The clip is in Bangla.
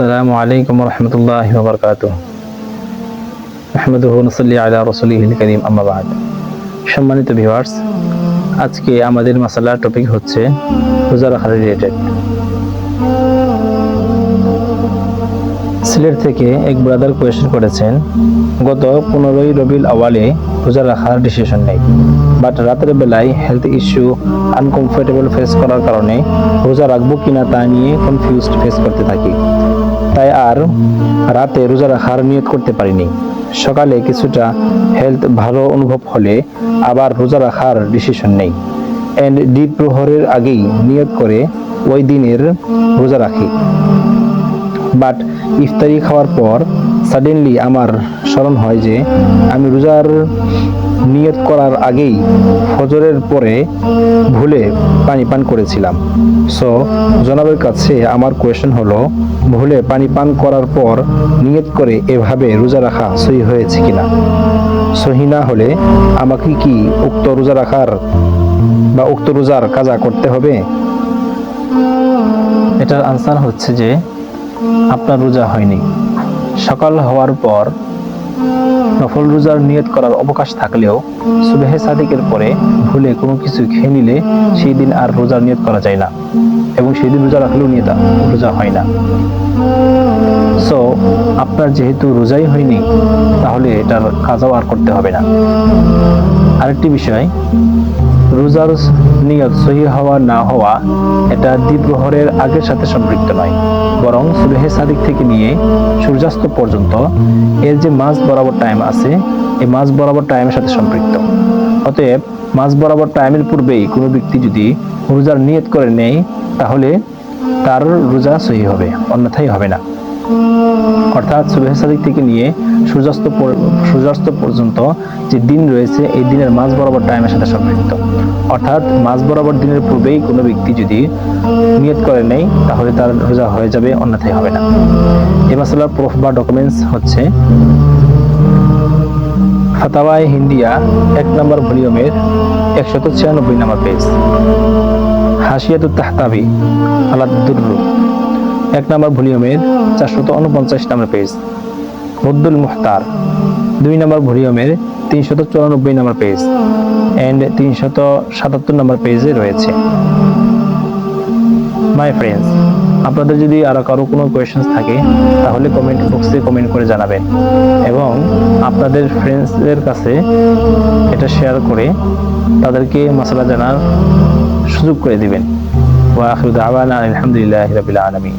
আসসালামু আলাইকুম রহমতুল্লাহ বরকাত আহমদুহ নসল্লি আলা রসুলিহিল করিম আম্মাবাদ সম্মানিত ভিউয়ার্স, আজকে আমাদের মশালা টপিক হচ্ছে রোজা রাখা রিলেটেড সিলেট থেকে এক ব্রাদার কোয়েশ্চেন করেছেন, গত পনেরোই রবিল আওয়ালে রোজা রাখার ডিসিশন নেই বাট রাতের বেলায় হেলথ ইস্যু আনকমফোর্টেবল ফেস করার কারণে রোজা রাখব কিনা তা নিয়ে কনফিউজড ফেস করতে থাকি। তাই আর রাতে রোজা রাখার নিয়ত করতে পারিনি। সকালে কিছুটা হেলথ ভালো অনুভব হলে আবার রোজা রাখার ডিসিশন নেই। অ্যান্ড দ্বীপ প্রহরের আগেই নিয়ত করে ওই দিনের রোজা রাখি। বাট ইফতারি খাওয়ার পর সাডেনলি আমার স্মরণ হয় যে আমি রোজার নিয়ত করার আগেই ফজরের পরে ভুলে পানি পান করেছিলাম। সো জনাবের কাছে আমার কোয়েশন হলো, ভুলে পানি পান করার পর নিয়ত করে এভাবে রোজা রাখা সহি হয়েছে কিনা? সহি না হলে আমাকে কি উক্ত রোজা রাখার বা উক্ত রোজার কাজা করতে হবে? এটার আনসার হচ্ছে যে, আপনার রোজা হয়নি। সকাল হওয়ার পর নফল রোজার নিয়ত করার অবকাশ থাকলেও সুবেহে সাদিকের পরে ভুলে কোনো কিছু খেয়ে নিলে সেই দিন আর রোজার নিয়ত করা যায় না এবং সেই দিন রোজা রাখলেও নিয়ত রোজা হয় না। সো আপনার যেহেতু রোজাই হয়নি, তাহলে এটার কাজও আর করতে হবে না। আরেকটি বিষয় রোজার নিয়ত সহি হওয়া না হওয়া এটা দ্বীপ্রহরের আগের সাথে সম্পৃক্ত নয়। বরং সুবেহে সাদিক থেকে নিয়ে সূর্যাস্ত পর্যন্ত এর যে মাঝ বরাবর টাইম আছে এই মাঝ বরাবর টাইমের সাথে সম্পৃক্ত। অতএব মাঝ বরাবর টাইমের পূর্বেই কোনো ব্যক্তি যদি রোজার নিয়ত করে নেয়, তাহলে তার রোজা সহি হবে, অন্যথায় হবে না। অর্থাৎ সুবেহ সাদিক থেকে নিয়ে সূর্যাস্ত সূর্যাস্ত পর্যন্ত যে দিন রয়েছে, এই দিনের মাঝ বরাবর টাইমের সাথে সম্পৃক্ত। অর্থাৎ মাঝ বরাবর দিনের পূর্বেই কোনো ব্যক্তি যদি নিয়ত করে নেই, তাহলে তার রোজা হয়ে যাবে, অন্যথায় হবে না। এই মাসালার প্রুফ বা ডকুমেন্টস হচ্ছে ফাতাওয়ায় হিন্দিয়া, এক নম্বর ভলিউমের একশত ছিয়ানব্বই নম্বর পেজ হাসিয়াতুত তাহতাবি আলাদুর্রু এক নম্বর ভলিউমের চারশত উনপঞ্চাশ নম্বর পেজ মুদ্দুল মুখতার। দুই নম্বর ভলিউমের তিনশত চুরানব্বই নম্বর পেজ অ্যান্ড তিনশত সাতাত্তর নম্বর পেজে রয়েছে। মাই ফ্রেন্ডস আপনাদের যদি আরও কারও কোনো কোয়েশনস থাকে, তাহলে কমেন্ট বক্সে কমেন্ট করে জানাবেন। এবং আপনাদের ফ্রেন্ডসদের কাছে এটা শেয়ার করে তাদেরকে মশলা জানার সুযোগ করে দিবেন। ওয়া আখিরু দাওয়ানা আলহামদুলিল্লাহি রাব্বিল আলামিন।